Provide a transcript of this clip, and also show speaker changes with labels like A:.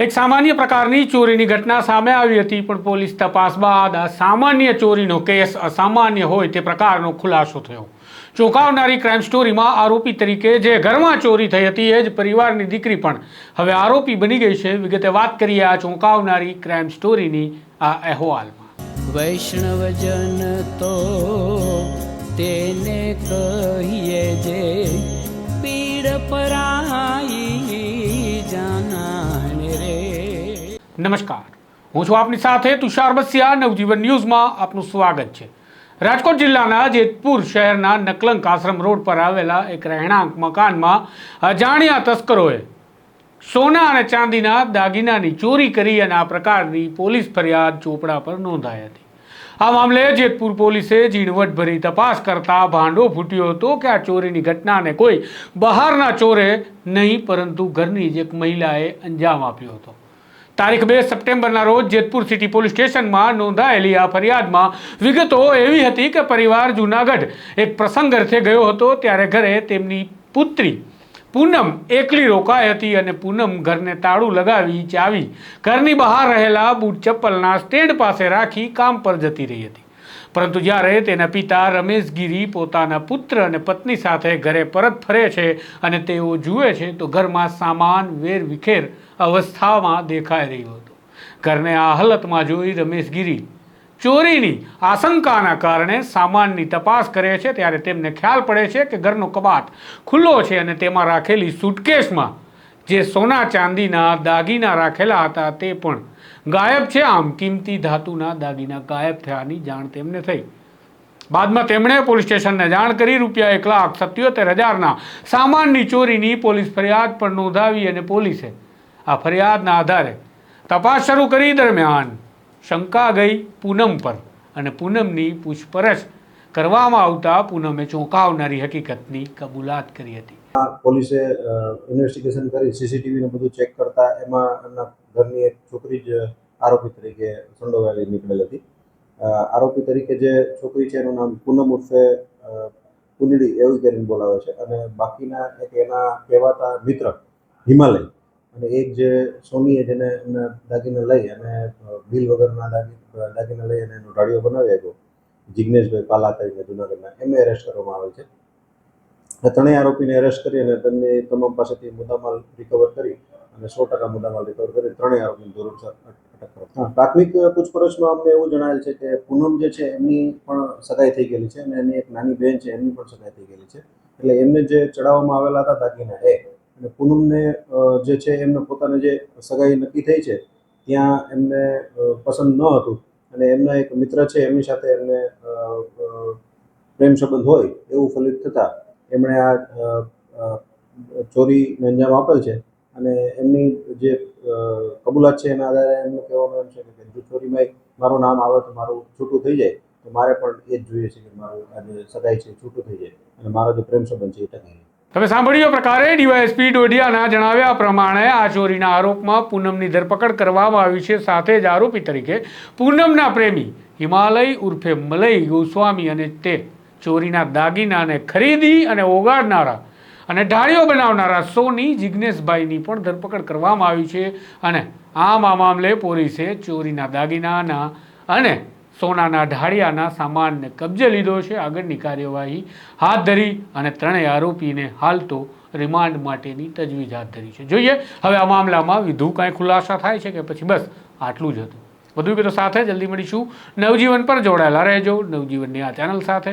A: એક સામાન્ય પ્રકારની ચોરીની ઘટના સામે આવી હતી, પણ પોલીસ તપાસ બાદ આ સામાન્ય ચોરીનો કેસ અસામાન્ય હોય તે પ્રકારનો ખુલાસો થયો. ચોંકાવનારી ક્રાઇમ સ્ટોરીમાં આરોપી તરીકે જે ઘરમાં ચોરી થઈ હતી, એ જ પરિવારની દીકરી પણ હવે આરોપી બની ગઈ છે. વિગતે વાત કરીએ આ ચોંકાવનારી ક્રાઇમ સ્ટોરીની આ અહેવાલમાં.
B: વૈષ્ણવજન તો તેને કહીએ જે
A: નમસ્કાર. હું છું આપની સાથે તુષાર બસિયા, નવજીવન ન્યૂઝમાં આપનું સ્વાગત છે. રાજકોટ જિલ્લાના જેતપુર શહેરના નકલંક આશ્રમ રોડ પર આવેલા એક રહેણાંક મકાનમાં અજાણ્યા તસ્કરોએ સોના અને ચાંદીના દાગીનાની ચોરી કરી અને આ પ્રકારની પોલીસ ફરિયાદ ચોપડા પર નોંધાઈ હતી. આ મામલે જેતપુર પોલીસે ઝીણવટભરી તપાસ કરતા ભાંડો ફૂટ્યો હતો કે આ ચોરીની ઘટનાને કોઈ બહારના ચોરે નહીં, પરંતુ ઘરની જ એક મહિલાએ અંજામ આપ્યો હતો. તારીખ બે સપ્ટેમ્બરના રોજ જેતપુર સિટી પોલીસ સ્ટેશનમાં નોંધાયેલી આ ફરિયાદમાં વિગતો એવી હતી કે પરિવાર જૂનાગઢ એક પ્રસંગ અર્થે ગયો હતો ત્યારે ઘરે તેમની પુત્રી પૂનમ એકલી રોકાઈ હતી અને પૂનમ ઘરને તાળું લગાવી ચાવી ઘરની બહાર રહેલા બૂટ ચપ્પલના સ્ટેન્ડ પાસે રાખી કામ પર જતી રહી હતી. પરંતુ જ્યારે તેના પિતા રમેશ ગીરી પોતાના પુત્ર અને પત્ની સાથે ઘરે પરત ફરે છે અને તેઓ જુએ છે, તો ઘરમાં સામાન, વેર, વિખેર અવસ્થામાં દેખાઈ રહ્યો હતો. ઘરને આ હાલતમાં જોઈ રમેશ ગીરી ચોરીની આશંકાના કારણે સામાનની તપાસ કરે છે. ત્યારે તેમને ખ્યાલ પડે છે કે ઘરનો કબાટ ખુલ્લો છે અને તેમાં રાખેલી સુટકેસમાં જે સોના ચાંદીના દાગીના રાખેલા હતા તે પણ ગાયબ છે. આમ કિંમતી ધાતુના દાગીના ગાયબ થયાની જાણ તેમને થઈ. બાદમાં તેમણે પોલીસ સ્ટેશનને જાણ કરી, રૂપિયા એક લાખ સત્યોતેર હજારના સામાનની ચોરીની પોલીસ ફરિયાદ પણ નોંધાવી અને પોલીસે આ ફરિયાદના આધારે તપાસ શરૂ કરી. દરમિયાન શંકા ગઈ પૂનમ પર અને પૂનમની પૂછપરછ કરવામાં આવતા પૂનમે ચોંકાવનારી હકીકતની કબૂલાત કરી હતી.
C: પોલીસે ઇન્વેસ્ટિગેશન કરી સીસીટીવી ને બધું ચેક કરતા એમાં એમના ઘરની એક છોકરી જ આરોપી તરીકે સંડોવાયેલી નીકળેલ હતી. આરોપી તરીકે જે છોકરી છે એનું નામ પૂનમ ઉર્ફે પુનડી એવું કરીને બોલાવે છે. અને બાકીના એક એના કહેવાતા મિત્ર, હિમાલય, અને એક જે સોનીએ જેને એમને દાગીને લઈ અને બિલ વગરના દાગી દાગીને લઈ અને એનો ઢાળિયો બનાવી આપ્યો જિજ્ઞેશભાઈ પાલા તરીકે જુનાગઢના, એમને એરેસ્ટ કરવામાં આવે છે. આ ત્રણેય આરોપીને એરેસ્ટ કરી અને તેમની તમામ પાસેથી મુદ્દામાલ રિકવર કરી અને સો ટકા મુદ્દામાલ રિકવર કરી ત્રણેય આરોપીને ધોરણસર અટક કરવામાં પ્રાથમિક પૂછપરછમાં અમને એવું જણાયેલ છે કે પૂનમ જે છે એમની પણ સગાઈ થઈ ગયેલી છે અને એની એક નાની બહેન છે એમની પણ સગાઈ થઈ ગયેલી છે. એટલે એમને જે ચડાવવામાં આવેલા હતા દાગીના એ અને પૂનમને જે છે એમને પોતાને જે સગાઈ નક્કી થઈ છે ત્યાં એમને પસંદ ન હતું અને એમના એક મિત્ર છે એમની સાથે એમને પ્રેમ સંબંધ હોય એવું ફલિત થતાં એમણે આ ચોરી અંજામ આપેલ છે અને એમની જે કબૂલાત છે એના આધારે એમનું કહેવાનું એમ છે કે જો ચોરીમાં મારું નામ આવે તો મારું છૂટું થઈ જાય, તો મારે પણ એ જ જોઈએ છે કે મારું આજે સગાઈ છે છૂટું થઈ જાય અને મારો જે પ્રેમ સંબંધ છે એ ટકી રહે.
A: તમે સાંભળ્યો પ્રકારે ડીવાયએસપી ડોડિયાના જણાવ્યા પ્રમાણે આ ચોરીના આરોપમાં પૂનમની ધરપકડ કરવામાં આવી છે. સાથે જ આરોપી તરીકે પૂનમના પ્રેમી હિમાલય ઉર્ફે મલય ગોસ્વામી અને તે ચોરીના દાગીનાને ખરીદી અને ઓગાડનારા અને ઢાળીઓ બનાવનારા સોની જિજ્ઞેશભાઈની પણ ધરપકડ કરવામાં આવી છે અને આમ આ મામલે પોલીસે ચોરીના દાગીનાના અને સોનાના ઢાળિયાના સામાનને કબજે લીધો છે. આગળની કાર્યવાહી હાથ ધરી અને ત્રણેય આરોપીને હાલ તો રિમાન્ડ માટેની તજવીજ હાથ ધરી છે. જોઈએ હવે આ મામલામાં વિધુ કાંઈ ખુલાસા થાય છે કે પછી બસ આટલું જ હતું. વધુ વિગતો સાથે જલ્દી મળીશું. નવજીવન પર જોડાયેલા રહેજો. નવજીવનની આ ચેનલ સાથે